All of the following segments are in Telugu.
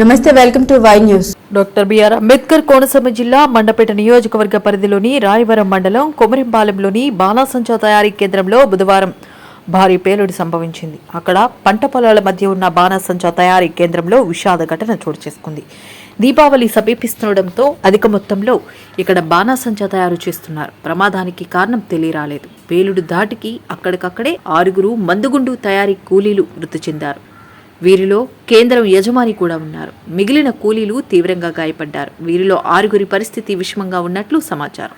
నమస్తే welcome to Y news. Doctor BR Ambedkar Konaseema జిల్లా మండపేట నియోజకవర్గ పరిధిలోని రాయవరం మండలం కొమరింపాలెంలోని బాణాసంచా తయారీ కేంద్రంలో బుధవారం భారీ పేలుడు సంభవించింది. అక్కడ పంట పొలాల మధ్య ఉన్న బాణాసంచా తయారీ కేంద్రంలో విషాద ఘటన చోటు చేసుకుంది. దీపావళి సమీపిస్తుండటంతో అధిక మొత్తంలో ఇక్కడ బాణాసంచా తయారు చేస్తున్నారు. ప్రమాదానికి కారణం తెలియరాలేదు. పేలుడు ధాటికి అక్కడికక్కడే ఆరుగురు మందుగుండు తయారీ కూలీలు మృతి చెందారు. వీరిలో కేంద్రం యజమాని కూడా ఉన్నారు. మిగిలిన కూలీలు తీవ్రంగా గాయపడ్డారు. వీరిలో ఆరుగురి పరిస్థితి విషమంగా ఉన్నట్లు సమాచారం.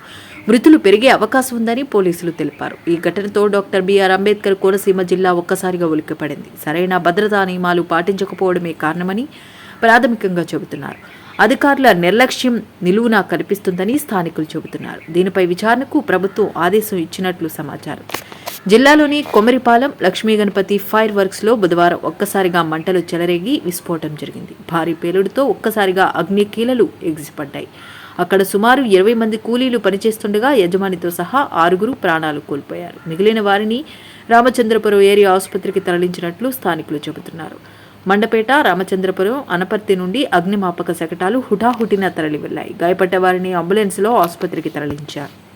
మృతులు పెరిగే అవకాశం ఉందని పోలీసులు తెలిపారు. ఈ ఘటనతో డాక్టర్ బిఆర్ అంబేద్కర్ కోనసీమ జిల్లా ఒక్కసారిగా ఉలిక్కిపడింది. సరైన భద్రతా నియమాలు పాటించకపోవడమే కారణమని ప్రాథమికంగా చెబుతున్నారు. అధికారుల నిర్లక్ష్యం నిలువునా కనిపిస్తుందని స్థానికులు చెబుతున్నారు. దీనిపై విచారణకు ప్రభుత్వం ఆదేశం ఇచ్చినట్లు సమాచారం. జిల్లాలోని కొమరిపాలెం లక్ష్మీ గణపతి ఫైర్ వర్క్స్లో బుధవారం ఒక్కసారిగా మంటలు చెలరేగి విస్ఫోటం జరిగింది. భారీ పేలుడుతో ఒక్కసారిగా అగ్ని కీలలు ఎగిసిపడ్డాయి. అక్కడ సుమారు ఇరవై మంది కూలీలు పనిచేస్తుండగా యజమానితో సహా ఆరుగురు ప్రాణాలు కోల్పోయారు. మిగిలిన వారిని రామచంద్రపురం ఏరియా ఆసుపత్రికి తరలించినట్లు స్థానికులు చెబుతున్నారు. మండపేట రామచంద్రపురం అనపర్తి నుండి అగ్నిమాపక శకటాలు హుటాహుటిన తరలి వెళ్ళాయి గాయపడ్డ వారిని అంబులెన్స్లో ఆసుపత్రికి తరలించారు.